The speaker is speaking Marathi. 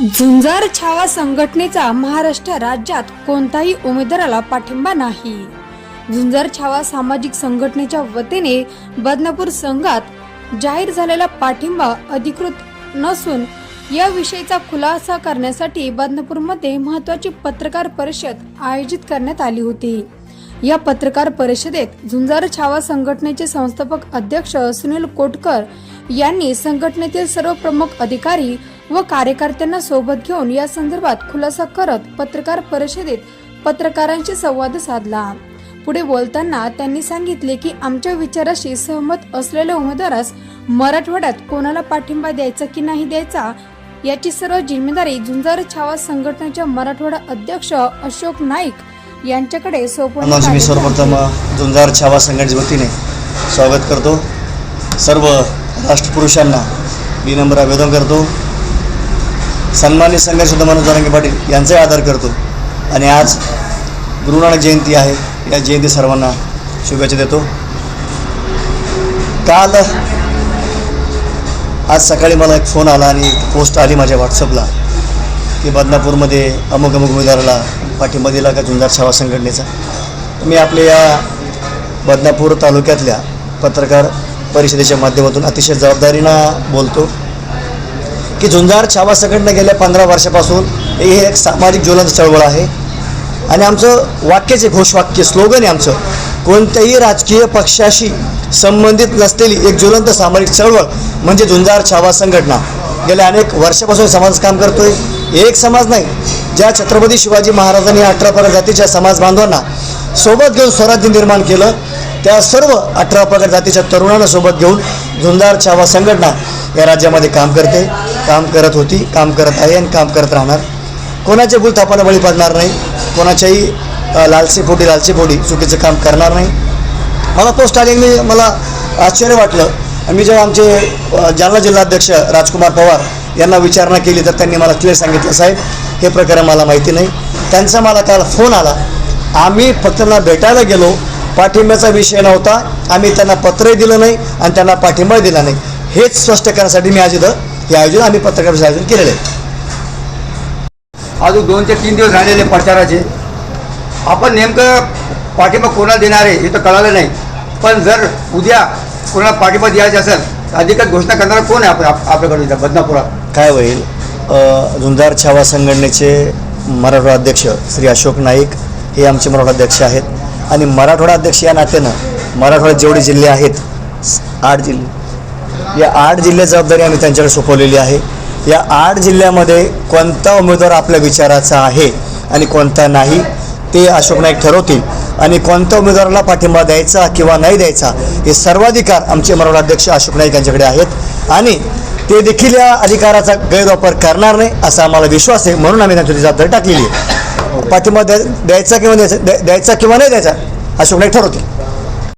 झुंजार छावा संघटनेचा महाराष्ट्र राज्यात कोणताही उमेदवाराला पाठिंबा नाही. झुंजार छावा सामाजिक संघटनेच्या वतीने बदनापूर संघात जाहीर झालेला पाठिंबा अधिकृत नसून या विषयीचा खुलासा करण्यासाठी बदनापूरमध्ये महत्वाची पत्रकार परिषद आयोजित करण्यात आली होती. या पत्रकार परिषदेत झुंजार छावा संघटनेचे संस्थापक अध्यक्ष सुनील कोटकर यांनी संघटनेतील सर्व प्रमुख अधिकारी व कार्यकर्त्यांना सोबत घेऊन या संदर्भात खुलासा करत पत्रकार परिषदेत पत्रकारांशी संवाद साधला. पुढे बोलताना त्यांनी सांगितले की आमच्या विचाराशी सहमत असलेल्या उमेदवारास मराठवाड्यात कोणाला पाठिंबा द्यायचा की नाही द्यायचा याची सर्व जिम्मेदारी झुंजार छावा संघटनेच्या मराठवाडा अध्यक्ष अशोक नाईक यांच्याकडे सोपवण्यात मी. सर्वप्रथम झुंजार छावा संघटनेच्या वतीने स्वागत करतो. सर्व राष्ट्रपुरुषांना विनम्र आवेदन करतो. सन्मानित संघर्षद मनोज जरांगे पाटील यांचाही आदर करतो. आणि आज गुरुनानक जयंती आहे. या जयंती सर्वांना शुभेच्छा देतो. काल आज सकाळी मला एक फोन आला आणि एक पोस्ट आली माझ्या व्हॉट्सअपला की बदनापूरमध्ये अमुक अमुक उमेदवाराला पाठिंबा दिला का झुंजार छावा संघटनेचा? मी आपल्या या बदनापूर तालुक्यातल्या पत्रकार परिषदेच्या माध्यमातून अतिशय जबाबदारीनं बोलतो. की झुंजार छावा संघटना गेल्या पंधरा वर्षापासून हे एक सामाजिक ज्वलंत चळवळ आहे. आणि आमचं वाक्याचे घोषवाक्य स्लोगन आहे आमचं. कोणत्याही राजकीय पक्षाशी संबंधित नसलेली एक ज्वलंत सामाजिक चळवळ म्हणजे झुंजार छावा संघटना गेल्या अनेक वर्षापासून समाज काम करतोय. एक समाज नाही ज्या छत्रपती शिवाजी महाराजांनी अठरा प्रकार जातीच्या समाज बांधवांना सोबत घेऊन स्वराज्य निर्माण केलं त्या सर्व अठरा प्रकार जातीच्या तरुणांना सोबत घेऊन झुंजार छावा संघटना या राज्यामध्ये काम करते काम करत होती काम करत आहे आणि काम करत राहणार. कोणाच्या भूलथापाला बळी पडणार नाही कोणाच्याही लालसेपोटी लालसेपोटी चुकीचं काम करणार नाही. मला पोस्ट आली मी मला आश्चर्य वाटलं. मी जेव्हा आमचे जालना जिल्हाध्यक्ष राजकुमार पवार यांना विचारणा केली तर त्यांनी मला क्लिअर सांगितलं साहेब हे प्रकरण मला माहिती नाही. त्यांचा मला काल फोन आला. आम्ही फक्त त्यांना भेटायला गेलो. पाठिंब्याचा विषय नव्हता. आम्ही त्यांना पत्रही दिलं नाही आणि त्यांना पाठिंबा दिला नाही. हेच स्पष्ट करण्यासाठी मी आज इथं हे आयोजन आम्ही पत्रकार आयोजन केलेलं आहे. अजून दोन ते तीन दिवस झालेले प्रचाराचे. आपण नेमकं पाठिंबा कोणाला देणार आहे हे तर कळालं नाही. पण जर उद्या कोणाला पाठिंबा द्यायचा असेल अधिकृत घोषणा करणारा कोण आहे आपल्या आप- आपल्याकडे इथं? बदनापुरात. काय होईल? झुंजार छावा संघटनेचे मराठवाडा अध्यक्ष श्री अशोक नाईक हे आमचे मराठवाडा अध्यक्ष आहेत. आणि मराठवाडा अध्यक्ष या नात्यानं मराठवाड्यात जेवढे जिल्हे आहेत आठ जिल्हे. या आठ जिल्ह्याची जबाबदारी आम्ही त्यांच्याकडे सोपवलेली आहे. या आठ जिल्ह्यामध्ये कोणता उमेदवार आपल्या विचाराचा आहे आणि कोणता नाही ते अशोक नाईक ठरवतील. आणि कोणत्या उमेदवाराला पाठिंबा द्यायचा किंवा नाही द्यायचा हे सर्वाधिकार आमचे मराठवाडा अध्यक्ष अशोक नाईक यांच्याकडे आहेत. आणि ते देखील या अधिकाराचा गैरवापर करणार नाही असा आम्हाला विश्वास आहे. म्हणून आम्ही त्यांच्या जबाबदारी टाकलेली आहे. पाठिंबा द्यायचा किंवा द्यायचा द्या- द्यायचा किंवा नाही द्यायचा अशोक नाईक ठरवतील.